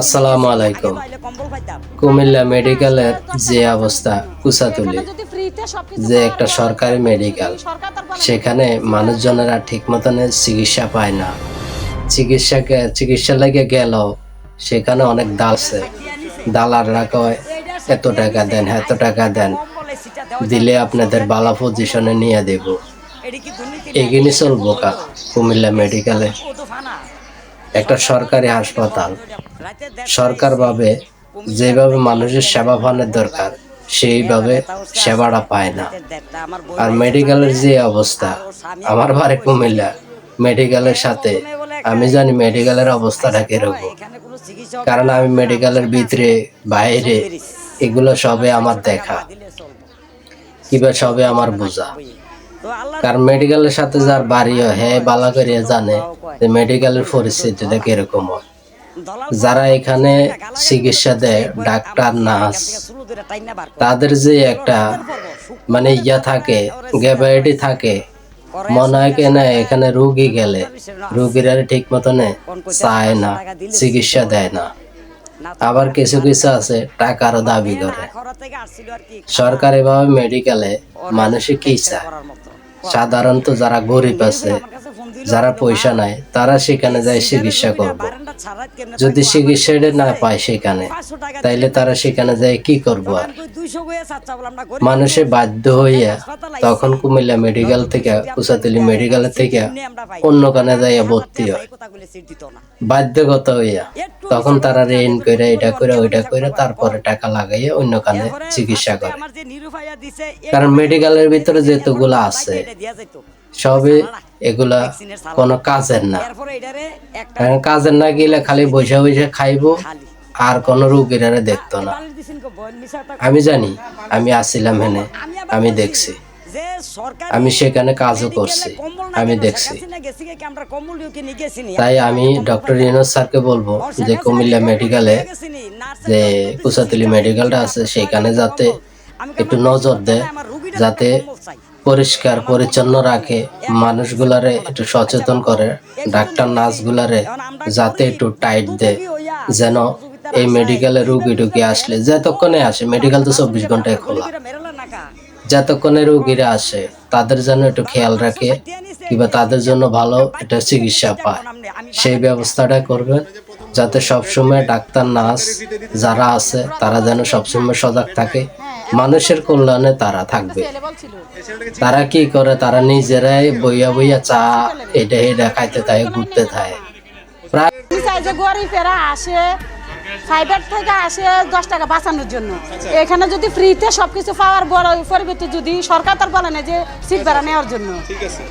আসসালামু আলাইকুম। কুমিল্লা মেডিকেলের যে অবস্থা কুসাতুলি। যে একটা সরকারি মেডিকেল সেখানে মানুষজনেরা ঠিক মতন চিকিৎসা পায় না। চিকিৎসাকে চিকিৎসা লেগে গেল সেখানে অনেক দালছে দালাররা কয় এত টাকা দেন এত টাকা দেন। দিলে আপনাদের বালা পজিশনে নিয়ে দেব। এগিয়ে চলবো কা কুমিল্লা মেডিকেলে একটা সরকারি হাসপাতাল। সরকারভাবে যেভাবে মানুষের সেবা পানের দরকার, সেইভাবে সেবাটা পায় না। আর মেডিকেলের যে অবস্থা, আমার বাড়ি কুমিল্লা, মেডিকেলের সাথে আমি জানি মেডিকেলের অবস্থাটা কীরকম। কারণ আমি মেডিকেলের ভিতরে, বাইরে, এগুলো সবে আমার দেখা। কিবা সবে আমার বোঝা। কারণ মেডিকেলের সাথে যার বাড়ি হয় হ্যাঁ বালা করিয়া জানে যে মেডিকেলের পরিস্থিতিটা কীরকম হয়। যারা এখানে চিকিৎসা দেয়, ডাক্তার, নার্স, তাদের যে একটা মানে ইয়া থাকে গ্যাবাইটি থাকে, মনে হয় কেনা এখানে রুগী গেলে রুগীরা ঠিক মতনে চায় না, চিকিৎসা দেয় না। আবার কিছু কিছু আছে, টাকারও দাবি করে। সরকারি ভাবে মেডিকেলে মানুষে কি চায়? সাধারণত যারা গরিব আছে যারা পয়সা নাই তারা সেখানে যায় চিকিৎসা করবে। যদি চিকিৎসাটা না পায় সেখানে তাইলে তারা সেখানে যায় কি করব আর? মানুষে বাধ্য হইয়া তখন কুমিল্লা মেডিকেল থেকে কুসাতলি মেডিকেল থেকে অন্য কানে যাইয়া ভর্তি হয়। বাধ্যগত হইয়া তখন তারা রেন করে এটা করে ওইটা করে তারপরে টাকা লাগাইয়া অন্য কানে চিকিৎসা করে। কারণ মেডিকেলের ভিতরে যেতগুলো আছে সবই এগুলা কোনো কাজের না। কারণ কাজের না গেলে খালি বসে বসে খাইবো আর কোন রুগীরা দেখতো না। আমি জানি আমি আসছিলাম হেনে আমি দেখছি। আমি সেখানে কাজও করছি আমি দেখছি। তাই আমি ডক্টর ইনোজ স্যারকে বলব যে কুমিল্লা মেডিকেলে যে কুসাতলি মেডিকেলটা আছে সেখানে যাতে একটু নজর দেয় যাতে পরিষ্কার, পরিচ্ছন্ন রাখে। মানুষগুলারে একটু সচেতন করে। ডাক্তার, নার্সগুলারে যাতে একটু টাইট দেয় যেন এই মেডিকেলে রুগী টুগী আসলে, যতক্ষণে আসে, মেডিকেল তো চব্বিশ ঘন্টায় খোলা। যতক্ষণে রুগীরা আসে, তাদের জন্য একটু খেয়াল রাখে, কিংবা তাদের জন্য ভালো একটা চিকিৎসা পায়। সেই ব্যবস্থাটা করবেন। যাতে সবসময় ডাক্তার, নার্স যারা আছে, তারা যেন সবসময় সজাগ থাকে। মানুষের কল্যাণে তারা থাকবে। তারা কি করে? তারা নিজেরাই বইয়া বইয়া চা এটা এটা খাইতে থাকে, ঘুরতে থাকে। প্রায় গরিবেরা আসে প্রাইভেট থেকে আসে দশ টাকা বাঁচানোর জন্য। এখানে যদি ফ্রিতে সবকিছু পাওয়ার পরিবর্তে যদি সরকার তার বলে না যে সিট ভাড়া নেওয়ার জন্য। ঠিক আছে